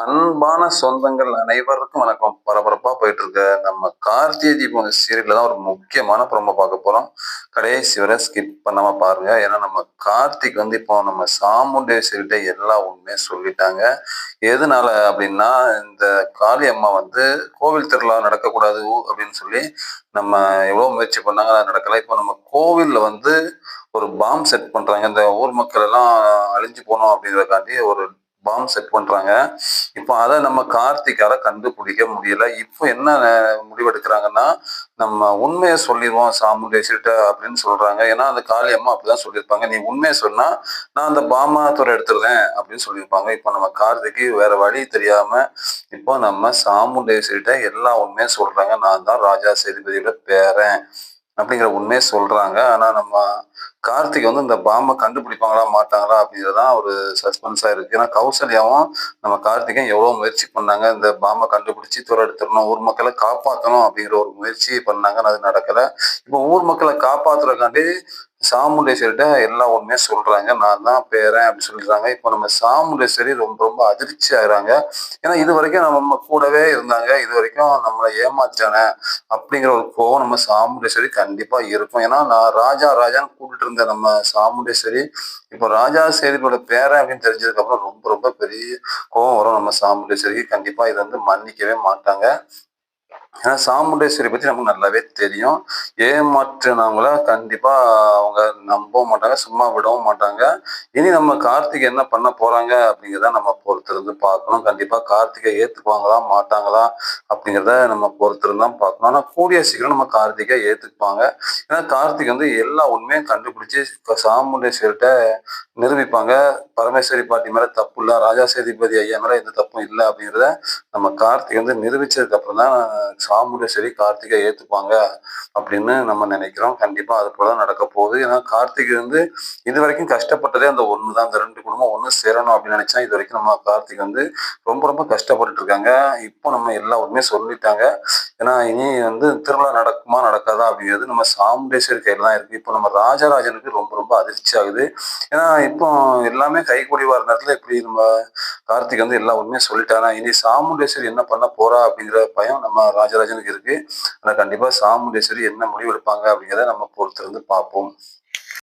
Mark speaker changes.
Speaker 1: அன்பான சொந்தங்கள் அனைவருக்கும் வணக்கம். பரபரப்பா போயிட்டு இருக்க நம்ம கார்த்திகை தீபம் சீரியல்ல தான் ஒரு முக்கியமான ப்ரோமோ பார்க்க போறோம். கடைசி வரை ஸ்கிப் பண்ணாம பாருங்க. ஏன்னா நம்ம கார்த்திக் வந்து இப்போ நம்ம சாமுண்டேஸ்வரிட்ட எல்லா உண்மையும் சொல்லிட்டாங்க. எதனால அப்படின்னா இந்த காளி அம்மா வந்து கோவில் திருவிழா நடக்கக்கூடாது அப்படின்னு சொல்லி நம்ம எவ்வளோ முயற்சி பண்ணாங்க. அது நடக்கல. இப்போ நம்ம கோவில்ல வந்து ஒரு பாம் செட் பண்றாங்க. இந்த ஊர் மக்கள் எல்லாம் அழிஞ்சு போனோம் அப்படிங்கறதுக்காண்டி ஒரு பாம் செட் பண்றாங்க. இப்போ அதை நம்ம கார்த்திகால கண்டுபிடிக்க முடியல. இப்போ என்ன முடிவெடுக்கிறாங்கன்னா நம்ம உண்மையை சொல்லிடுவோம் சாமுண்டேசிட்ட அப்படின்னு சொல்றாங்க. ஏன்னா அந்த காளி அம்மா அப்படிதான் சொல்லியிருப்பாங்க. நீ உண்மையை சொன்னா நான் அந்த பாமாத்துறை எடுத்துருந்தேன் அப்படின்னு சொல்லியிருப்பாங்க. இப்போ நம்ம கார்த்திக்கு வேற வழி தெரியாம இப்போ நம்ம சாமுண்டேசிட்ட எல்லா உண்மையும் சொல்றாங்க. நான் தான் ராஜா சேதுபதியோட பேரன் அப்படிங்கிற உண்மையை சொல்றாங்க. ஆனா நம்ம கார்த்திக் வந்து இந்த பாம்பை கண்டுபிடிப்பாங்களா மாட்டாங்களா அப்படிங்கிறதான் ஒரு சஸ்பென்ஸாக இருக்குது ஏன்னா கௌசல்யாவும் நம்ம கார்த்திகம் எவ்வளவு முயற்சி பண்ணாங்க இந்த பாம்பை கண்டுபிடிச்சு துறை எடுத்துடணும் ஊர் மக்களை காப்பாற்றணும் அப்படிங்கிற ஒரு முயற்சி பண்ணாங்க அது நடக்கலை. இப்போ ஊர் மக்களை காப்பாத்துறதுக்காண்டி சாமுண்டேஸ்வரிட்ட எல்லா ஒன்றுமே சொல்கிறாங்க நான் தான் பேரன் அப்படின்னு சொல்லிடுறாங்க. இப்போ நம்ம சாமுண்டேஸ்வரி ரொம்ப ரொம்ப அதிர்ச்சி ஆகிறாங்க. ஏன்னா இது வரைக்கும் நம்ம கூடவே இருந்தாங்க. இது வரைக்கும் நம்மளை ஏமாத்தானே அப்படிங்கிற ஒரு கோவம் நம்ம சாமுண்டேஸ்வரி கண்டிப்பாக இருக்கும். ஏன்னா நான் ராஜா ராஜான்னு கூப்பிட்டு இருந்த நம்ம சாமுண்டேஸ்வரி இப்போ ராஜா சேதியோட பேரன் அப்படின்னு தெரிஞ்சதுக்கப்புறம் ரொம்ப ரொம்ப பெரிய கோவம் வரும் நம்ம சாமுண்டேஸ்வரிக்கு கண்டிப்பாக இதை வந்து மன்னிக்கவே மாட்டாங்க. ஏன்னா சாமுண்டேஸ்வரி பத்தி நமக்கு நல்லாவே தெரியும். ஏமாற்றினவங்கள கண்டிப்பா அவங்க நம்பவும் மாட்டாங்க சும்மா விடவும் மாட்டாங்க. இனி நம்ம கார்த்திகை என்ன பண்ண போறாங்க அப்படிங்கிறத நம்ம பொறுத்திருந்து பார்க்கணும். கண்டிப்பா கார்த்திகை ஏத்துக்குவாங்களா மாட்டாங்களா அப்படிங்கிறத நம்ம பொறுத்திருந்து தான் பார்க்கணும். ஆனா கூடிய சீக்கிரம் நம்ம கார்த்திகை ஏத்துக்குப்பாங்க ஏன்னா கார்த்திக் வந்து எல்லா உண்மையும் கண்டுபிடிச்சு இப்ப நிரூபிப்பாங்க. பரமேஸ்வரி பாட்டி மேல தப்பு இல்லை ராஜா சேதிபதி ஐயா மேல எந்த தப்பும் இல்லை அப்படிங்கிறத நம்ம கார்த்திக் வந்து நிரூபிச்சதுக்கு அப்புறம் தான் சாமுண்டேஸ்வரி கார்த்திகை ஏத்துப்பாங்க அப்படின்னு நம்ம நினைக்கிறோம். கண்டிப்பா அது போல நடக்க போகுது. ஏன்னா கார்த்திகை வந்து இது வரைக்கும் கஷ்டப்பட்டதே அந்த ஒண்ணு தான் அந்த ரெண்டு குடும்பம் ஒன்று சேரணும் அப்படின்னு நினைச்சா இது வரைக்கும் நம்ம கார்த்திக் வந்து ரொம்ப ரொம்ப கஷ்டப்பட்டுட்டு இருக்காங்க. இப்போ நம்ம எல்லா உண்மையும் சொல்லிட்டாங்க. ஏன்னா இனி வந்து திருவிழா நடக்குமா நடக்காதா அப்படிங்கிறது நம்ம சாமுண்டேஸ்வரி கையில் தான் இருக்குது இப்போ நம்ம ராஜராஜனுக்கு ரொம்ப ரொம்ப அதிர்ச்சி ஆகுது. ஏன்னா இப்போ எல்லாமே கைகூடி வர நேரத்துல இப்படி நம்ம கார்த்திக் வந்து எல்லா உண்மையும் சொல்லிட்டாங்க. இனி சாமுண்டேஸ்வரி என்ன பண்ண போறா அப்படிங்கிற பயம் நம்ம ராஜராஜனுக்கு இருக்கு. ஆனா கண்டிப்பா சாமுண்டேஸ்வரி என்ன முடிவு எடுப்பாங்க அப்படிங்கிறத நம்ம பொறுத்திருந்து பார்ப்போம்.